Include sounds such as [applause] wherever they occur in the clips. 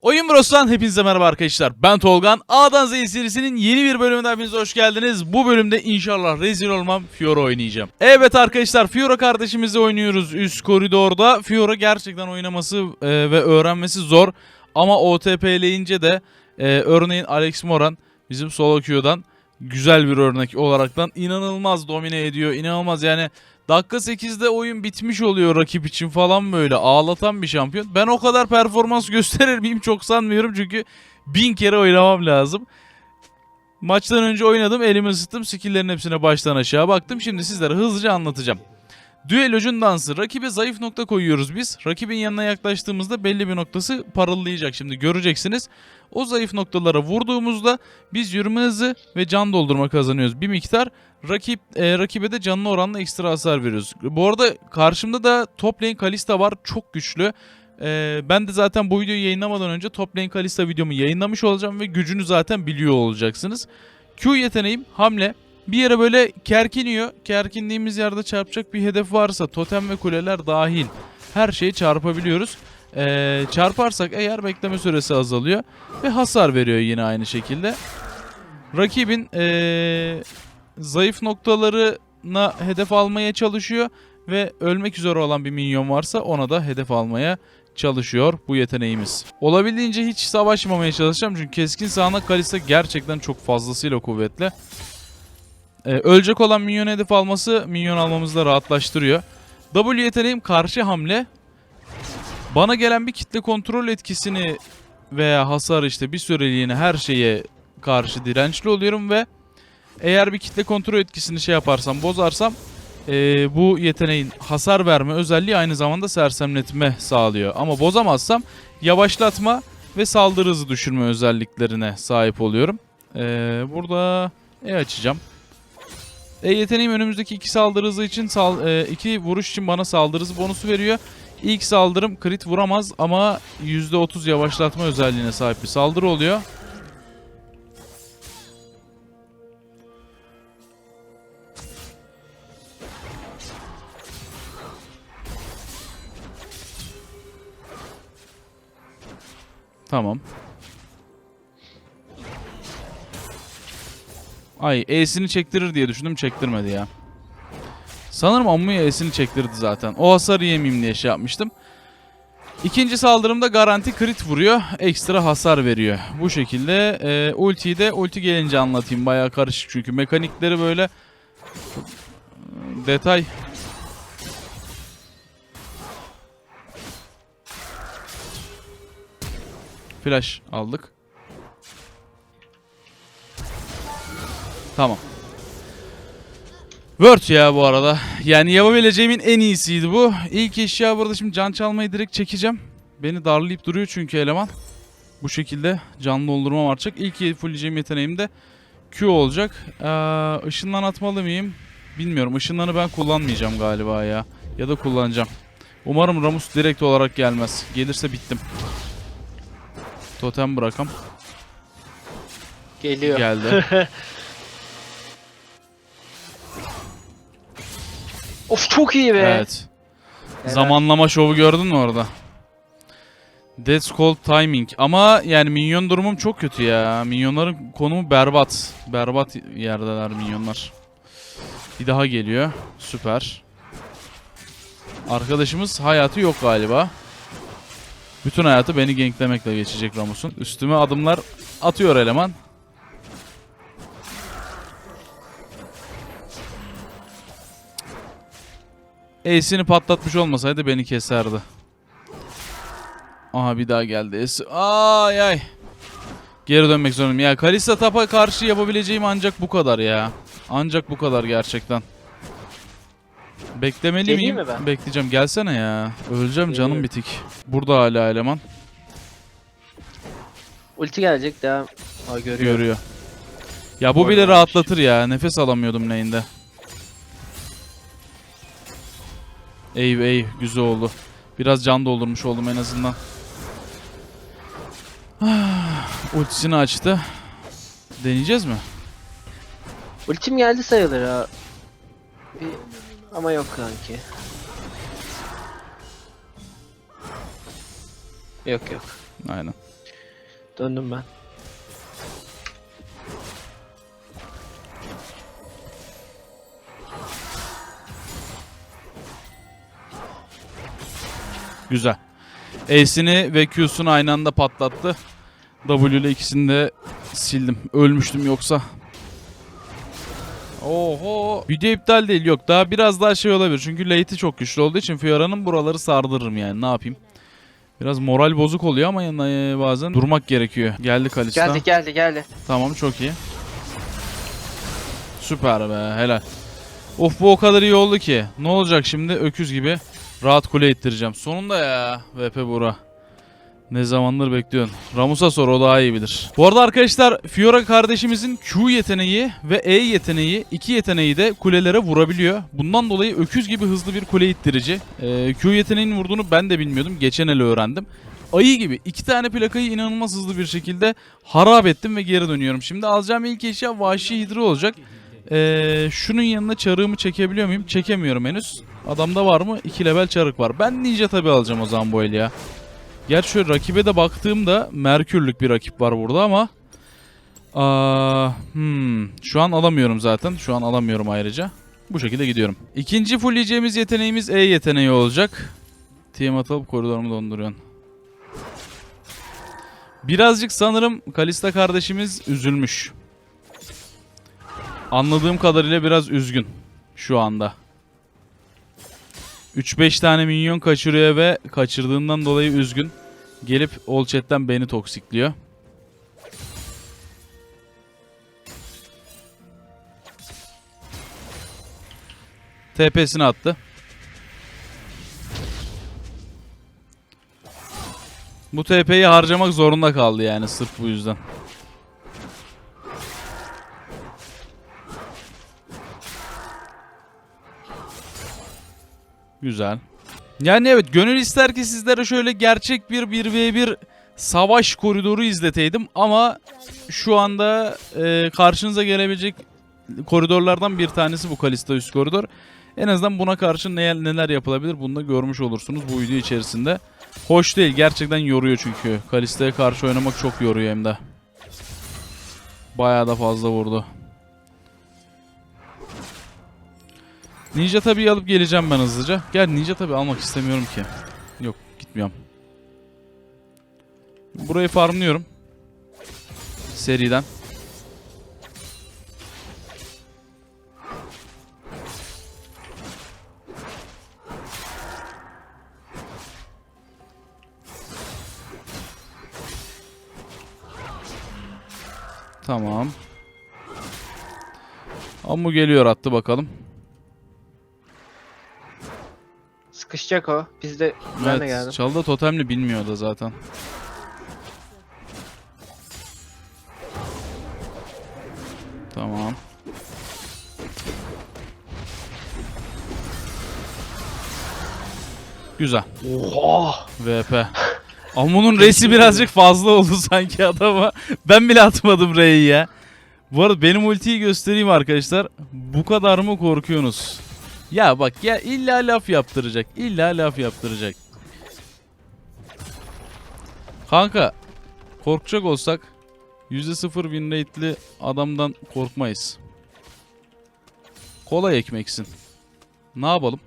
Oyun Bros'tan hepinize merhaba arkadaşlar. Ben Tolgan. A'dan Z'ye serisinin yeni bir bölümüne hepiniz hoş geldiniz. Bu bölümde inşallah rezil olmam Fiora oynayacağım. Evet arkadaşlar Fiora kardeşimizle oynuyoruz üst koridorda. Fiora gerçekten oynaması e, ve öğrenmesi zor. Ama OTP'leyince de e, örneğin Alex Moran bizim solo queue'dan güzel bir örnek olaraktan inanılmaz domine ediyor. İnanılmaz yani Dakika 8'de oyun bitmiş oluyor rakip için falan böyle ağlatan bir şampiyon. Ben o kadar performans [laughs] gösterir miyim çok sanmıyorum çünkü bin kere oynamam lazım. Maçtan önce oynadım elimi ısıttım skilllerin hepsine baştan aşağı baktım. Şimdi sizlere hızlıca anlatacağım. Düellocun dansı. Rakibe zayıf nokta koyuyoruz biz. Rakibin yanına yaklaştığımızda belli bir noktası parıllayacak. Şimdi göreceksiniz. O zayıf noktalara vurduğumuzda biz yürüme hızı ve can doldurma kazanıyoruz. Bir miktar rakip e, rakibe de canlı oranla ekstra hasar veriyoruz. Bu arada karşımda da top lane Kalista var. Çok güçlü. E, ben de zaten bu videoyu yayınlamadan önce top lane Kalista videomu yayınlamış olacağım ve gücünü zaten biliyor olacaksınız. Q yeteneğim hamle. Bir yere böyle kerkiniyor. Kerkindiğimiz yerde çarpacak bir hedef varsa totem ve kuleler dahil her şeyi çarpabiliyoruz. Ee, çarparsak eğer bekleme süresi azalıyor ve hasar veriyor yine aynı şekilde. Rakibin ee, zayıf noktalarına hedef almaya çalışıyor ve ölmek üzere olan bir minyon varsa ona da hedef almaya çalışıyor bu yeteneğimiz. Olabildiğince hiç savaşmamaya çalışacağım çünkü keskin sağanak Kalista gerçekten çok fazlasıyla kuvvetli. Ee, ölecek olan minyon hedef alması minyon almamızı da rahatlaştırıyor. W yeteneğim karşı hamle. Bana gelen bir kitle kontrol etkisini veya hasar işte bir süreliğine her şeye karşı dirençli oluyorum ve eğer bir kitle kontrol etkisini şey yaparsam bozarsam eee, bu yeteneğin hasar verme özelliği aynı zamanda sersemletme sağlıyor. Ama bozamazsam yavaşlatma ve saldırı hızı düşürme özelliklerine sahip oluyorum. Eee, burada E açacağım. E yeteneğim önümüzdeki iki saldırı hızı için sal, e, iki vuruş için bana saldırı hızı bonusu veriyor. İlk saldırım crit vuramaz ama %30 yavaşlatma özelliğine sahip bir saldırı oluyor. Tamam. Ay E'sini çektirir diye düşündüm çektirmedi ya. Sanırım Ammu'ya E'sini çektirdi zaten. O hasarı yemeyeyim diye şey yapmıştım. İkinci saldırımda garanti crit vuruyor. Ekstra hasar veriyor. Bu şekilde e, ultiyi de ulti gelince anlatayım. Bayağı karışık çünkü mekanikleri böyle detay. Flash aldık. Tamam. Word ya bu arada. Yani yapabileceğimin en iyisiydi bu. İlk eşya burada şimdi can çalmayı direkt çekeceğim. Beni darlayıp duruyor çünkü eleman. Bu şekilde can doldurmam artacak. İlk fullleyeceğim yeteneğim de Q olacak. Ee, ışınlan atmalı mıyım? Bilmiyorum. Işınlanı ben kullanmayacağım galiba ya. Ya da kullanacağım. Umarım Ramus direkt olarak gelmez. Gelirse bittim. Totem bırakam. Geliyor. Geldi. [laughs] Of çok iyi be. Evet. Zamanlama şovu gördün mü orada? Death Call Timing. Ama yani minyon durumum çok kötü ya. Minyonların konumu berbat. Berbat yerdeler minyonlar. Bir daha geliyor. Süper. Arkadaşımız hayatı yok galiba. Bütün hayatı beni ganklemekle geçecek Ramus'un. Üstüme adımlar atıyor eleman. Ace'ini patlatmış olmasaydı beni keserdi. Aha bir daha geldi Ace. Ay ay. Geri dönmek zorundayım. Ya Kalista Tap'a karşı yapabileceğim ancak bu kadar ya. Ancak bu kadar gerçekten. Beklemeli Geleyim miyim? mi ben? Bekleyeceğim. Gelsene ya. Öleceğim canım Geliyorum. bitik. Burada hala eleman. Ulti gelecek devam. Aa görüyor. Görüyor. Ya bu bile Orada rahatlatır ya. Nefes alamıyordum neyinde. Ey ey güzel oldu. Biraz can doldurmuş oldum en azından. [sighs] Ultisini açtı. Deneyeceğiz mi? Ultim geldi sayılır ha. Bir... Ama yok kanki. Yok yok. Aynen. Döndüm ben. Güzel. E'sini ve Q'sunu aynı anda patlattı. W ile ikisini de sildim. Ölmüştüm yoksa. Oho. Video iptal değil yok. Daha biraz daha şey olabilir. Çünkü late'i çok güçlü olduğu için Fiora'nın buraları sardırırım yani. Ne yapayım? Biraz moral bozuk oluyor ama yanına e, bazen durmak gerekiyor. Geldi Kalista. Geldi geldi geldi. Tamam çok iyi. Süper be helal. Of bu o kadar iyi oldu ki. Ne olacak şimdi öküz gibi rahat kule ittireceğim. Sonunda ya VP Bura. Ne zamandır bekliyorsun. Ramus'a sor o daha iyi bilir. Bu arada arkadaşlar Fiora kardeşimizin Q yeteneği ve E yeteneği iki yeteneği de kulelere vurabiliyor. Bundan dolayı öküz gibi hızlı bir kule ittirici. Ee, Q yeteneğinin vurduğunu ben de bilmiyordum. Geçen ele öğrendim. Ayı gibi iki tane plakayı inanılmaz hızlı bir şekilde harap ettim ve geri dönüyorum. Şimdi alacağım ilk eşya vahşi hidri olacak. Ee, şunun yanına çarığımı çekebiliyor muyum? Çekemiyorum henüz. Adamda var mı? 2 level çarık var. Ben ninja tabi alacağım o zaman bu el ya. Gerçi şöyle rakibe de baktığımda Merkürlük bir rakip var burada ama Aa, hmm, şu an alamıyorum zaten. Şu an alamıyorum ayrıca. Bu şekilde gidiyorum. İkinci fullleyeceğimiz yeteneğimiz E yeteneği olacak. Team atıp koridorumu donduruyorsun. Birazcık sanırım Kalista kardeşimiz üzülmüş. Anladığım kadarıyla biraz üzgün şu anda. 3-5 tane minyon kaçırıyor ve kaçırdığından dolayı üzgün. Gelip all chat'ten beni toksikliyor. TP'sini attı. Bu TP'yi harcamak zorunda kaldı yani sırf bu yüzden. Güzel. Yani evet gönül ister ki sizlere şöyle gerçek bir 1v1 savaş koridoru izleteydim ama şu anda e, karşınıza gelebilecek koridorlardan bir tanesi bu Kalista üst koridor. En azından buna karşı ne, neler yapılabilir bunu da görmüş olursunuz bu video içerisinde. Hoş değil gerçekten yoruyor çünkü. Kalista'ya karşı oynamak çok yoruyor hem de. Bayağı da fazla vurdu. Ninja tabi alıp geleceğim ben hızlıca. Gel ninja tabi almak istemiyorum ki. Yok gitmiyorum. Burayı farmlıyorum. Seriden. Tamam. Ammu geliyor attı bakalım. Sıkışacak o. Biz de ben de Evet, geldim. Çalda totemli bilmiyor da zaten. Tamam. Güzel. Oha! VP. Amun'un resi birazcık fazla oldu sanki adama. Ben bile atmadım R'yi ya. Bu arada benim ultiyi göstereyim arkadaşlar. Bu kadar mı korkuyorsunuz? Ya bak ya illa laf yaptıracak. İlla laf yaptıracak. Kanka korkacak olsak %0 win rate'li adamdan korkmayız. Kolay ekmeksin. Ne yapalım?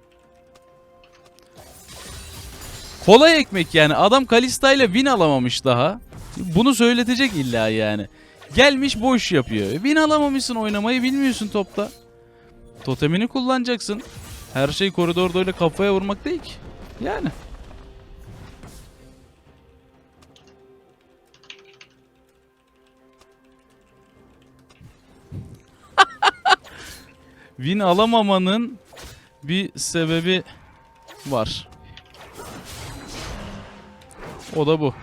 Kolay ekmek yani. Adam Kalista ile win alamamış daha. Bunu söyletecek illa yani. Gelmiş boş yapıyor. Win alamamışsın oynamayı bilmiyorsun topta. Totemini kullanacaksın. Her şey koridorda öyle kafaya vurmak değil ki. Yani. [laughs] Win alamamanın bir sebebi var. O da bu.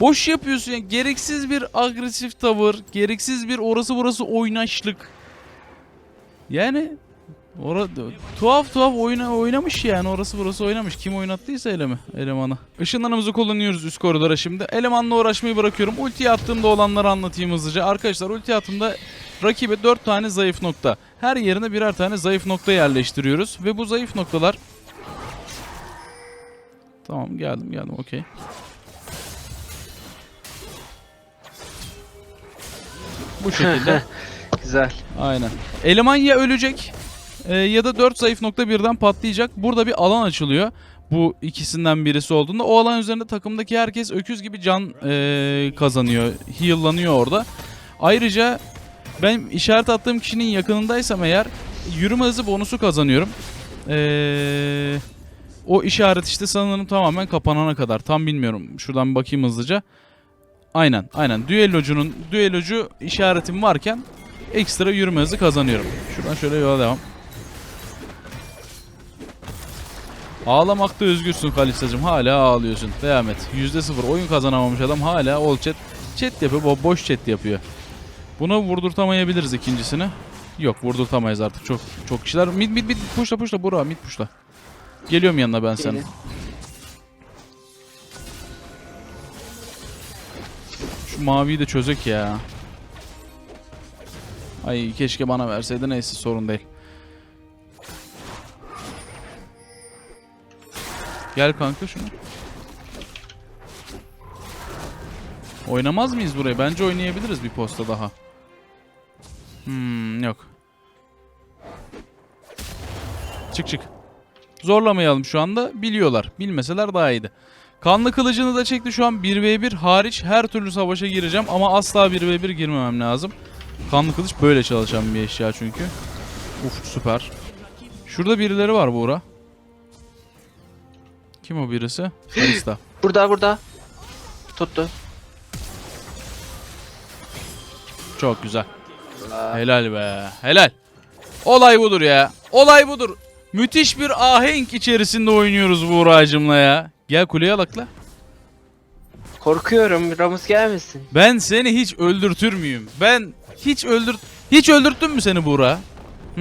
Boş yapıyorsun yani gereksiz bir agresif tavır, gereksiz bir orası burası oynaşlık. Yani Orada tuhaf tuhaf oyna, oynamış yani orası burası oynamış. Kim oynattıysa elemi, elemanı. Işınlarımızı kullanıyoruz üst koridora şimdi. Elemanla uğraşmayı bırakıyorum. Ulti attığımda olanları anlatayım hızlıca. Arkadaşlar ulti attığımda rakibe 4 tane zayıf nokta. Her yerine birer tane zayıf nokta yerleştiriyoruz. Ve bu zayıf noktalar... Tamam geldim geldim okey. Bu [laughs] şekilde. Güzel. Aynen. Eleman ya ölecek e, ya da 4 zayıf nokta birden patlayacak. Burada bir alan açılıyor. Bu ikisinden birisi olduğunda o alan üzerinde takımdaki herkes öküz gibi can e, kazanıyor. Heal'lanıyor orada. Ayrıca ben işaret attığım kişinin yakınındaysam eğer yürüme hızı bonusu kazanıyorum. Eee... O işaret işte sanırım tamamen kapanana kadar. Tam bilmiyorum. Şuradan bakayım hızlıca. Aynen, aynen. Düellocunun düellocu işaretim varken ekstra yürüme hızı kazanıyorum. Şuradan şöyle yola devam. Ağlamakta özgürsün Kalistacığım. Hala ağlıyorsun. Devam et. %0 oyun kazanamamış adam hala all chat. Chat yapıyor. bo- Boş chat yapıyor. Bunu vurdurtamayabiliriz ikincisini. Yok vurdurtamayız artık. Çok çok kişiler. Mid mid mid puşla puşla Burak mid puşla. Geliyorum yanına ben senin. Şu maviyi de çözek ya. Ay keşke bana verseydi neyse sorun değil. Gel kanka şunu. Oynamaz mıyız buraya? Bence oynayabiliriz bir posta daha. Hmm yok. Çık çık. Zorlamayalım şu anda. Biliyorlar. Bilmeseler daha iyiydi. Kanlı kılıcını da çekti şu an 1v1 hariç her türlü savaşa gireceğim ama asla 1v1 girmemem lazım. Kanlı kılıç böyle çalışan bir eşya çünkü. Uf süper. Şurada birileri var Buğra. Kim o birisi? Arista. [laughs] Burada burada. Tuttu. Çok güzel. Aa, Helal be. Helal. Olay budur ya. Olay budur. Müthiş bir ahenk içerisinde oynuyoruz Buğra'cımla ya. Gel kuleye alakla. Korkuyorum Ramus gelmesin. Ben seni hiç öldürtür müyüm? Ben hiç öldür hiç öldürttüm mü seni Buğra? Hı?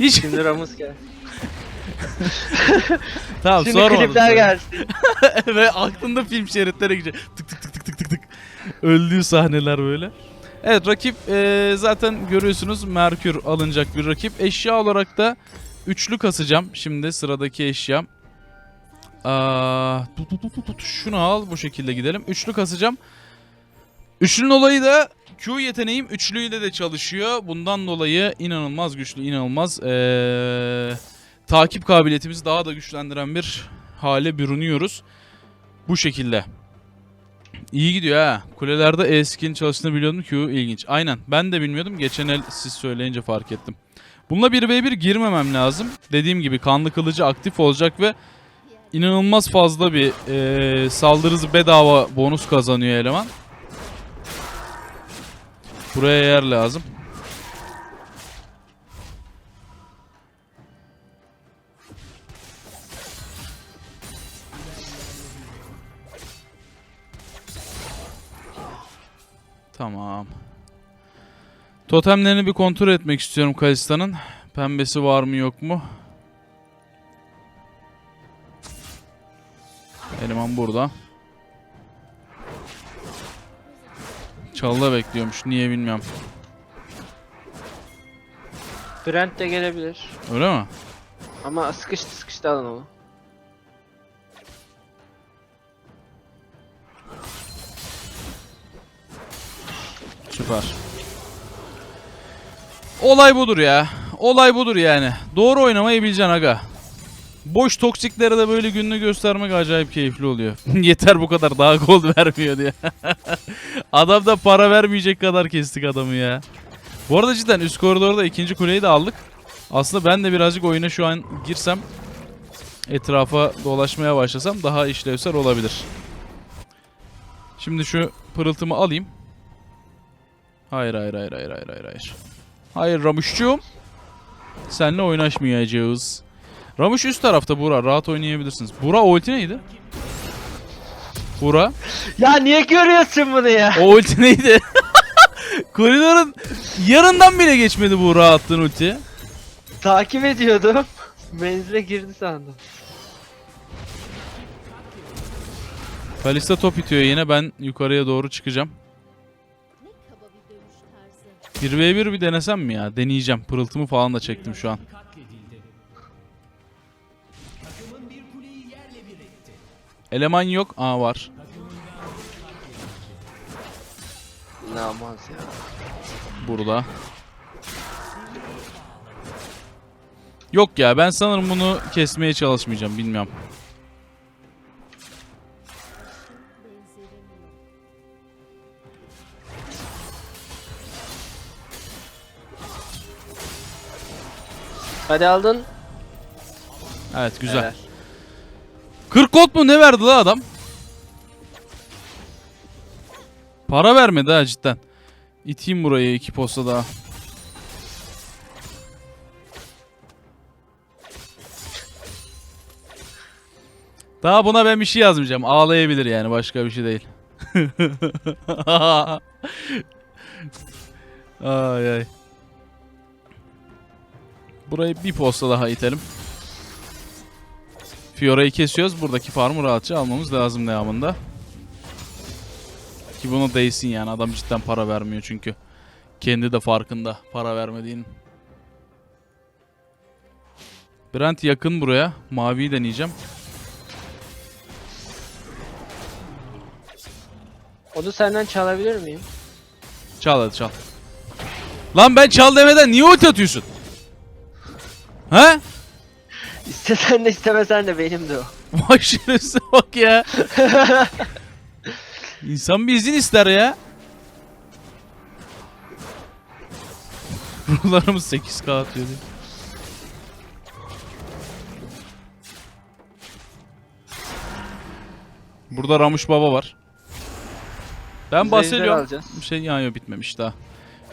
Hiç Şimdi Ramus gel. [laughs] tamam Şimdi sormadım. klipler sana. gelsin. [laughs] Ve aklında film şeritleri gidecek. Tık tık tık tık tık tık tık. Öldüğü sahneler böyle. Evet rakip eee, zaten görüyorsunuz Merkür alınacak bir rakip. Eşya olarak da üçlü kasacağım. Şimdi sıradaki eşyam. Aa, tut, tut, tut, tut. Şunu al bu şekilde gidelim. Üçlü kasacağım. Üçlünün olayı da Q yeteneğim üçlüyle de çalışıyor. Bundan dolayı inanılmaz güçlü, inanılmaz eee, takip kabiliyetimizi daha da güçlendiren bir hale bürünüyoruz. Bu şekilde. İyi gidiyor ha. Kulelerde E-Skin çalıştığını biliyordum Q ilginç. Aynen ben de bilmiyordum. Geçen el siz söyleyince fark ettim. Bununla 1v1 girmemem lazım. Dediğim gibi kanlı kılıcı aktif olacak ve inanılmaz fazla bir eee saldırı hızı bedava bonus kazanıyor eleman. Buraya yer lazım. Tamam. Totemlerini bir kontrol etmek istiyorum Kalista'nın. Pembesi var mı yok mu? Eleman burada. Çalıda bekliyormuş. Niye bilmiyorum. Brent de gelebilir. Öyle mi? Ama sıkıştı sıkıştı alın onu. Süper. Olay budur ya. Olay budur yani. Doğru oynamayı bileceksin aga. Boş toksiklere de böyle gününü göstermek acayip keyifli oluyor. [laughs] Yeter bu kadar daha gold vermiyor diye. [laughs] Adam da para vermeyecek kadar kestik adamı ya. Bu arada cidden üst koridorda ikinci kuleyi de aldık. Aslında ben de birazcık oyuna şu an girsem etrafa dolaşmaya başlasam daha işlevsel olabilir. Şimdi şu pırıltımı alayım. Hayır hayır hayır hayır hayır hayır hayır. Hayır Ramuş'cuğum. Seninle oynaşmayacağız. Ramuş üst tarafta Bura. Rahat oynayabilirsiniz. Bura ulti neydi? Bura. Ya niye görüyorsun bunu ya? O ulti neydi? [laughs] Koridorun yarından bile geçmedi Bura attığın ulti. Takip ediyordum. [laughs] Menzile girdi sandım. Kalista top itiyor yine. Ben yukarıya doğru çıkacağım. Ne kaba bir dövüş tarzı. 1v1 bir denesem mi ya? Deneyeceğim. Pırıltımı falan da çektim şu an. Eleman yok. Aa var. İnanılmaz ya. Burada. Yok ya ben sanırım bunu kesmeye çalışmayacağım bilmiyorum. Hadi aldın. Evet güzel. Helal. 40 gold mu ne verdi la adam? Para vermedi ha cidden. İteyim buraya iki posta daha. Daha buna ben bir şey yazmayacağım. Ağlayabilir yani başka bir şey değil. [laughs] ay ay. Burayı bir posta daha itelim. Fiora'yı kesiyoruz. Buradaki farmı rahatça almamız lazım devamında. Ki buna değsin yani. Adam cidden para vermiyor çünkü. Kendi de farkında para vermediğinin. Brent yakın buraya. Maviyi deneyeceğim. Onu senden çalabilir miyim? Çal hadi çal. Lan ben çal demeden niye ulti atıyorsun? He? İstesen de istemesen de benim de o. Vay bak ya. İnsan bir izin ister ya. Ruhlarımız 8k atıyor diye. Burada Ramuş Baba var. Ben alacağız. Bir şey yani yok bitmemiş daha.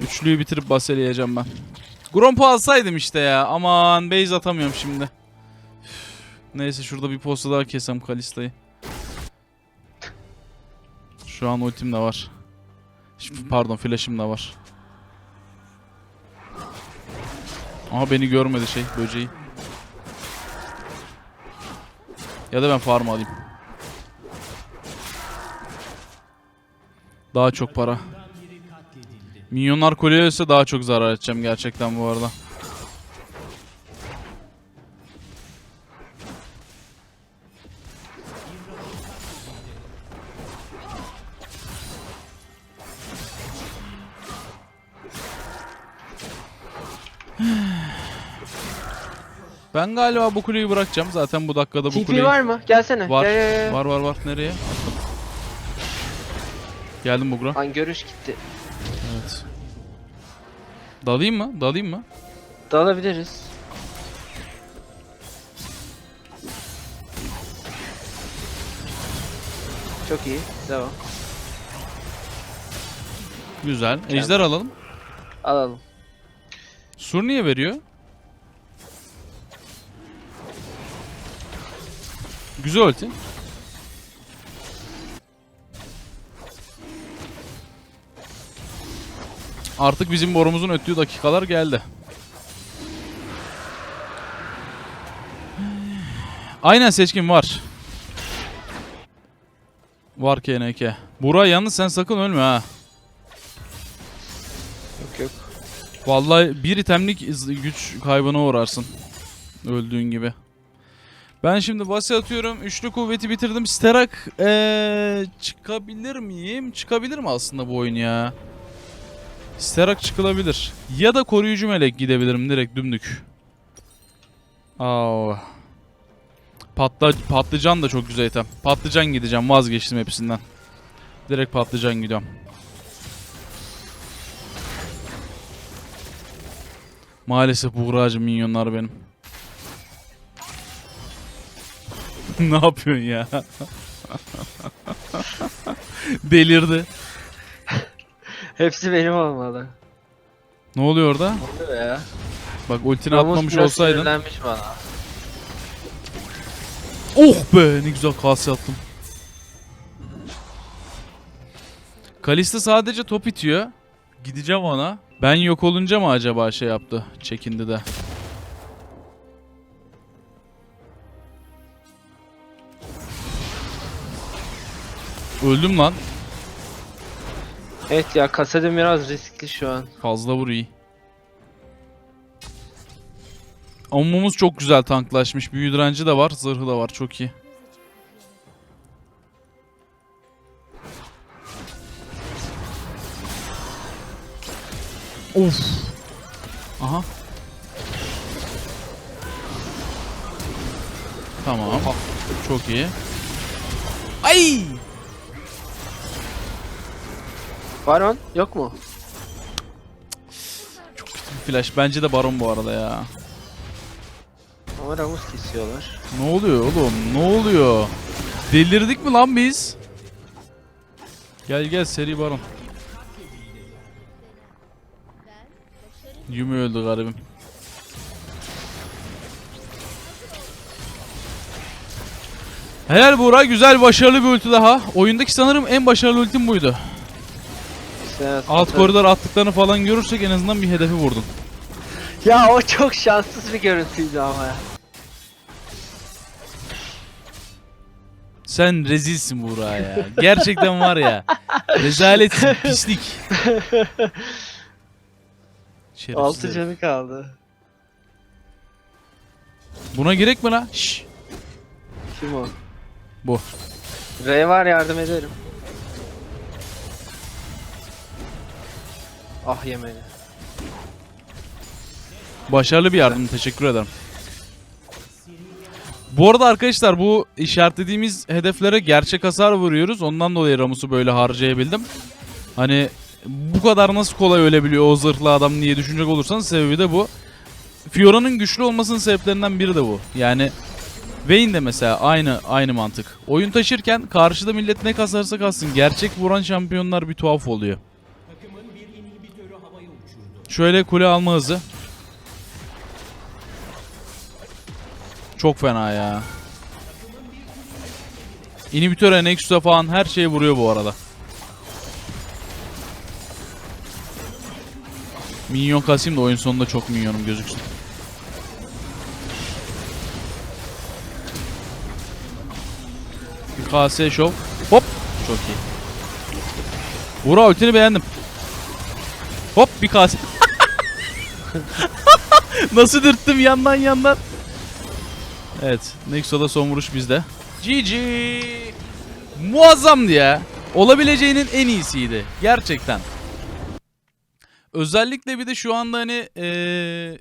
Üçlüyü bitirip Baseliyeceğim ben. Grompo alsaydım işte ya. Aman base atamıyorum şimdi. Neyse şurada bir posta daha kesem Kalista'yı. Şu an ultim de var. Ş- Pardon flash'ım da var. Aha beni görmedi şey böceği. Ya da ben farm alayım. Daha çok para. Minyonlar kolye daha çok zarar edeceğim gerçekten bu arada. Ben galiba bu kuleyi bırakacağım. Zaten bu dakikada bu TP kuleyi... var mı? Gelsene. Var. Gel. Var var var. Nereye? Geldim Bugra. Lan görüş gitti. Evet. Dalayım mı? Dalayım mı? Dalabiliriz. Çok iyi. Devam. Güzel. Ejder alalım. Alalım. Sur niye veriyor? Güzel ulti. Artık bizim borumuzun öttüğü dakikalar geldi. Aynen seçkin var. Var KNK. Buray yalnız sen sakın ölme ha. Yok yok. Vallahi bir itemlik güç kaybına uğrarsın. Öldüğün gibi. Ben şimdi base atıyorum. Üçlü kuvveti bitirdim. Sterak ee, çıkabilir miyim? Çıkabilir mi aslında bu oyun ya? Sterak çıkılabilir. Ya da koruyucu melek gidebilirim direkt dümdük. Aa. Patla, patlıcan da çok güzel item. Patlıcan gideceğim vazgeçtim hepsinden. Direkt patlıcan gidiyorum. Maalesef Buğra'cı minyonlar benim. [laughs] ne yapıyorsun ya? Delirdi. Hepsi benim olmalı. Ne oluyor orada? Ne oluyor ya? Bak ultini Ramus atmamış biraz olsaydın. sinirlenmiş bana. Oh be ne güzel kase attım. Kalista sadece top itiyor. Gideceğim ona. Ben yok olunca mı acaba şey yaptı? Çekindi de. Öldüm lan. Evet ya kasedim biraz riskli şu an. Fazla vuruyor. Ammumuz çok güzel tanklaşmış. Büyü direnci de var, zırhı da var. Çok iyi. Of. Aha. Tamam. Çok iyi. Ay! Baron yok mu? Flash bence de baron bu arada ya. Ama Ramus kesiyorlar. Ne oluyor oğlum? Ne oluyor? Delirdik mi lan biz? Gel gel seri baron. Yumi öldü garibim. Helal Buğra güzel başarılı bir ulti daha. Oyundaki sanırım en başarılı ultim buydu. Sen Alt koridor attıklarını falan görürsek en azından bir hedefi vurdun. Ya o çok şanssız bir görüntüydü ama ya. Sen rezilsin Buğra ya. Gerçekten var ya. Rezaletsin [laughs] pislik. Şerefsizler. 6 canı kaldı. Buna gerek mi lan? Şşş. Kim o? Bu. Ray var yardım ederim. Ah yemedi. Başarılı bir yardım. Teşekkür ederim. Bu arada arkadaşlar bu işaretlediğimiz hedeflere gerçek hasar vuruyoruz. Ondan dolayı Ramus'u böyle harcayabildim. Hani bu kadar nasıl kolay ölebiliyor o zırhlı adam diye düşünecek olursanız sebebi de bu. Fiora'nın güçlü olmasının sebeplerinden biri de bu. Yani Vayne de mesela aynı aynı mantık. Oyun taşırken karşıda millet ne kasarsa kalsın gerçek vuran şampiyonlar bir tuhaf oluyor. Şöyle kule alma hızı. Çok fena ya. İnhibitöre, Nexus'a falan her şeye vuruyor bu arada. Minyon kasayım da oyun sonunda çok minyonum gözüksün. KS şov. Hop. Çok iyi. Buğra ultini beğendim. Hop bir KS. [laughs] Nasıl dürttüm yandan yandan. Evet. Nexo'da son vuruş bizde. GG. Muazzamdı ya. Olabileceğinin en iyisiydi. Gerçekten. Özellikle bir de şu anda hani eee,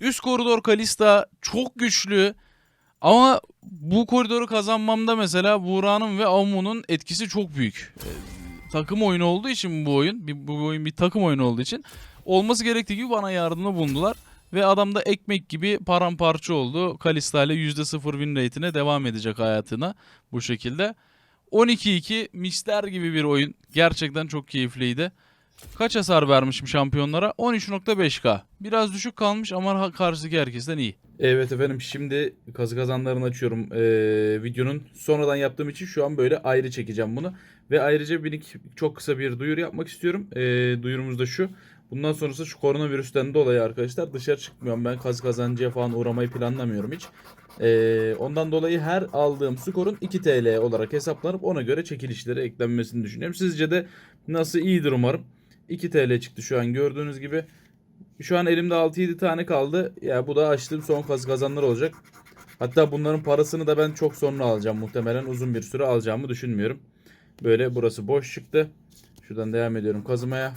üst koridor Kalista çok güçlü. Ama bu koridoru kazanmamda mesela Buğra'nın ve Amu'nun etkisi çok büyük. Eee, takım oyunu olduğu için bu oyun, bir, bu oyun bir takım oyunu olduğu için olması gerektiği gibi bana yardımda bulundular. Ve adam da ekmek gibi paramparça oldu. Kalista ile %0 win rate'ine devam edecek hayatına bu şekilde. 12-2 mister gibi bir oyun. Gerçekten çok keyifliydi. Kaç hasar vermişim şampiyonlara? 13.5k. Biraz düşük kalmış ama karşıdaki herkesten iyi. Evet efendim şimdi kazı kazanlarını açıyorum ee, videonun. Sonradan yaptığım için şu an böyle ayrı çekeceğim bunu. Ve ayrıca bir çok kısa bir duyuru yapmak istiyorum. Ee, duyurumuz da şu. Bundan sonrası şu koronavirüsten dolayı arkadaşlar dışarı çıkmıyorum. Ben kaz kazancıya falan uğramayı planlamıyorum hiç. Ee, ondan dolayı her aldığım skorun 2 TL olarak hesaplanıp ona göre çekilişlere eklenmesini düşünüyorum. Sizce de nasıl iyidir umarım. 2 TL çıktı şu an gördüğünüz gibi. Şu an elimde 6-7 tane kaldı. Ya bu da açtığım son kaz kazanlar olacak. Hatta bunların parasını da ben çok sonra alacağım. Muhtemelen uzun bir süre alacağımı düşünmüyorum. Böyle burası boş çıktı. Şuradan devam ediyorum kazımaya.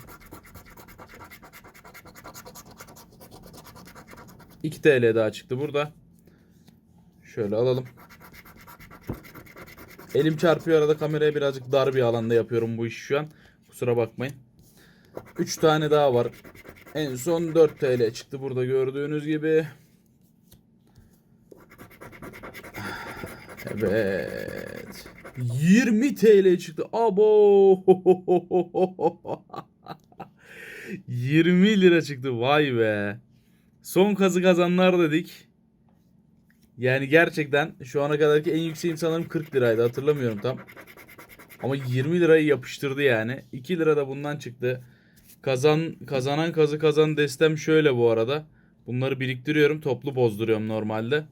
2 TL daha çıktı burada. Şöyle alalım. Elim çarpıyor arada kameraya birazcık dar bir alanda yapıyorum bu işi şu an. Kusura bakmayın. 3 tane daha var. En son 4 TL çıktı burada gördüğünüz gibi. Evet. 20 TL çıktı. Abo. [laughs] 20 lira çıktı. Vay be. Son kazı kazanlar dedik. Yani gerçekten şu ana kadarki en yükseğim sanırım 40 liraydı hatırlamıyorum tam. Ama 20 lirayı yapıştırdı yani. 2 lira da bundan çıktı. Kazan kazanan kazı kazan destem şöyle bu arada. Bunları biriktiriyorum, toplu bozduruyorum normalde.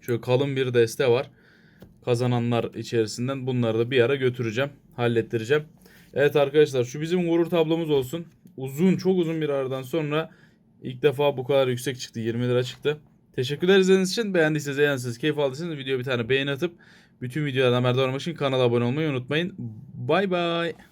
Şöyle kalın bir deste var. Kazananlar içerisinden bunları da bir ara götüreceğim, hallettireceğim. Evet arkadaşlar şu bizim gurur tablomuz olsun. Uzun, çok uzun bir aradan sonra ilk defa bu kadar yüksek çıktı. 20 lira çıktı. Teşekkürler izlediğiniz için. Beğendiyseniz, beğendiyseniz, keyif aldıysanız videoya bir tane beğeni atıp bütün videolardan haberdar olmak için kanala abone olmayı unutmayın. Bay bay.